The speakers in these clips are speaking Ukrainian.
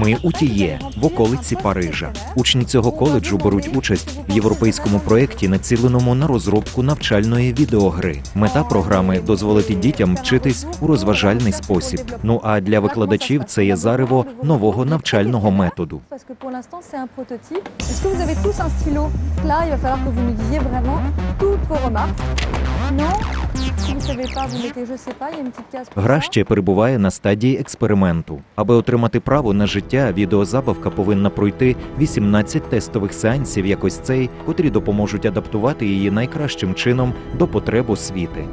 Ми у Тіє в околиці Парижа. Учні цього коледжу беруть участь в європейському проєкті, націленому на розробку навчальної відеогри. Мета програми дозволити дітям вчитись у розважальний спосіб. Ну а для викладачів це є зарево нового навчального методу. Non Гра ще перебуває на стадії експерименту. Аби отримати право на життя, відеозабавка повинна пройти 18 тестових сеансів, як ось цей, котрі допоможуть адаптувати її найкращим чином до потреб освіти.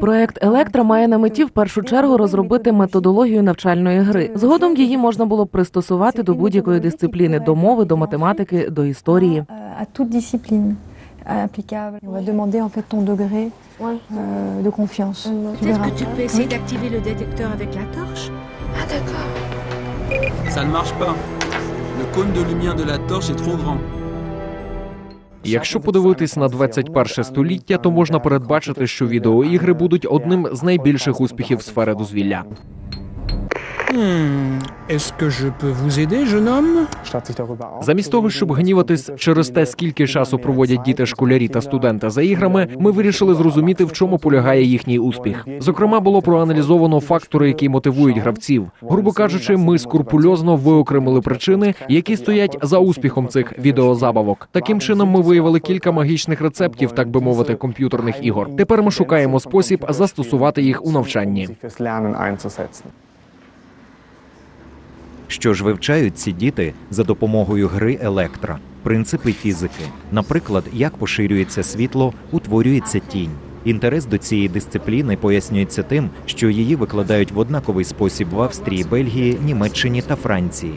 Проект Електра має на меті в першу чергу розробити методологію навчальної гри. Згодом її можна було б пристосувати до будь-якої дисципліни, до мови, до математики, до історії. euh, à toute discipline euh, applicable. On va demander en fait ton degré euh, de confiance. Tu Peut-être verras. que tu peux essayer d'activer le détecteur avec la torche Ça ne marche pas. Le cône de lumière de la torche est trop grand. Якщо подивитись на 21 століття, то можна передбачити, що відеоігри будуть одним з найбільших успіхів сфери дозвілля. Homme Замість того, щоб гніватись через те, скільки часу проводять діти, школярі та студенти за іграми, ми вирішили зрозуміти, в чому полягає їхній успіх. Зокрема, було проаналізовано фактори, які мотивують гравців. Грубо кажучи, ми скрупульозно виокремили причини, які стоять за успіхом цих відеозабавок. Таким чином, ми виявили кілька магічних рецептів, так би мовити, комп'ютерних ігор. Тепер ми шукаємо спосіб застосувати їх у навчанні. Що ж вивчають ці діти за допомогою гри Електра? Принципи фізики. Наприклад, як поширюється світло, утворюється тінь. Інтерес до цієї дисципліни пояснюється тим, що її викладають в однаковий спосіб в Австрії, Бельгії, Німеччині та Франції.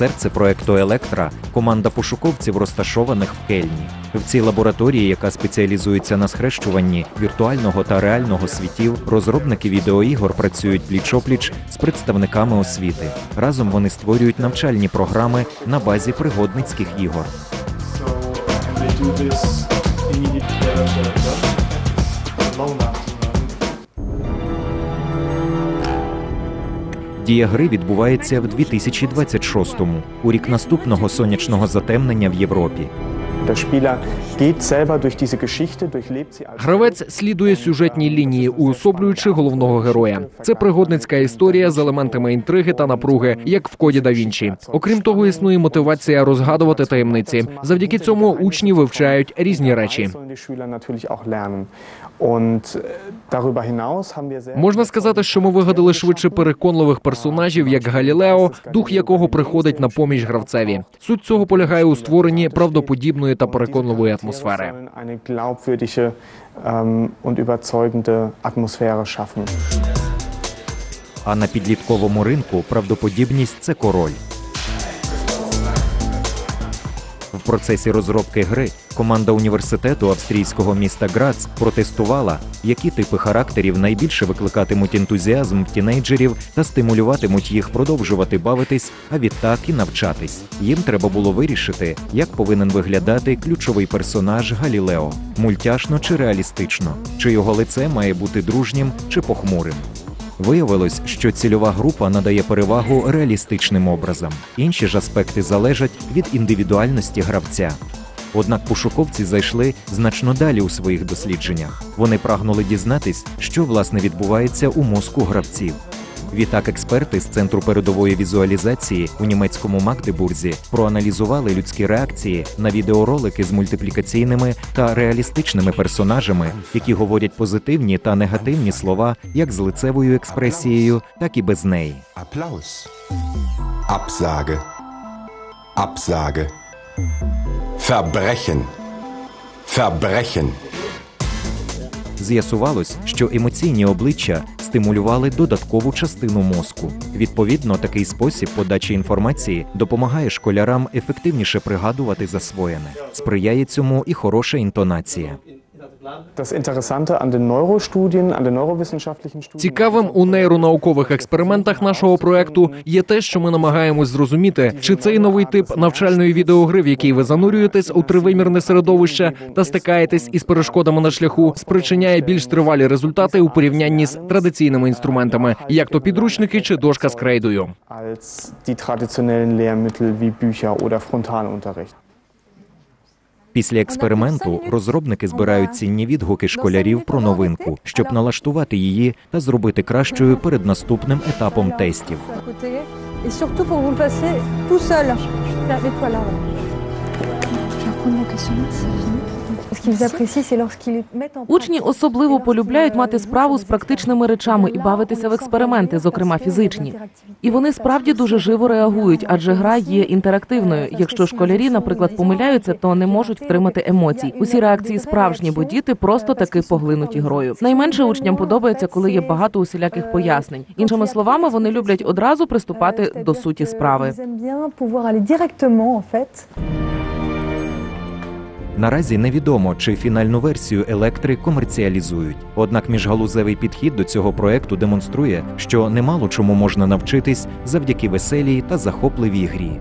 Серце проекту Електра команда пошуковців, розташованих в Кельні. В цій лабораторії, яка спеціалізується на схрещуванні віртуального та реального світів, розробники відеоігор працюють пліч-опліч з представниками освіти. Разом вони створюють навчальні програми на базі пригодницьких ігор. Дія гри відбувається в 2026-му, у рік наступного сонячного затемнення в Європі. Гравець слідує сюжетній лінії, уособлюючи головного героя. Це пригодницька історія з елементами інтриги та напруги, як в коді да Вінчі. Окрім того, існує мотивація розгадувати таємниці. Завдяки цьому учні вивчають різні речі. Äh, Можна сказати, що ми вигадали швидше переконливих персонажів, як Галілео, дух якого приходить на поміч гравцеві. Суть цього полягає у створенні правдоподібної та переконливої атмосфери. ähm. А на підлітковому ринку правдоподібність це король. В процесі розробки гри команда університету австрійського міста Грац протестувала, які типи характерів найбільше викликатимуть ентузіазм тінейджерів та стимулюватимуть їх продовжувати бавитись, а відтак і навчатись. Їм треба було вирішити, як повинен виглядати ключовий персонаж Галілео мультяшно чи реалістично, чи його лице має бути дружнім чи похмурим. Виявилось, що цільова група надає перевагу реалістичним образам. Інші ж аспекти залежать від індивідуальності гравця. Однак пошуковці зайшли значно далі у своїх дослідженнях. Вони прагнули дізнатись, що власне відбувається у мозку гравців. Відтак експерти з центру передової візуалізації у німецькому Магдебурзі проаналізували людські реакції на відеоролики з мультиплікаційними та реалістичними персонажами, які говорять позитивні та негативні слова як з лицевою експресією, так і без неї. Applaus. Absage. Absage. Verbrechen. Verbrechen. З'ясувалось, що емоційні обличчя стимулювали додаткову частину мозку. Відповідно, такий спосіб подачі інформації допомагає школярам ефективніше пригадувати засвоєне. Сприяє цьому і хороша інтонація. Цікавим у нейронаукових експериментах нашого проекту є те, що ми намагаємось зрозуміти, чи цей новий тип навчальної відеогри, в якій ви занурюєтесь у тривимірне середовище та стикаєтесь із перешкодами на шляху, спричиняє більш тривалі результати у порівнянні з традиційними інструментами, як то підручники чи дошка з крейдою. Після експерименту розробники збирають цінні відгуки школярів про новинку, щоб налаштувати її та зробити кращою перед наступним етапом тестів. Tout seul. Учні особливо полюбляють мати справу з практичними речами і бавитися в експерименти, зокрема фізичні. І вони справді дуже живо реагують, адже гра є інтерактивною. Якщо школярі, наприклад, помиляються, то не можуть втримати емоцій. Усі реакції справжні, бо діти просто таки поглинуті грою. Найменше учням подобається, коли є багато усіляких пояснень. Іншими словами, вони люблять одразу приступати до суті справи. Наразі невідомо, чи фінальну версію електри комерціалізують. Однак міжгалузевий підхід до цього проекту демонструє, що немало чому можна навчитись завдяки веселій та захопливій грі.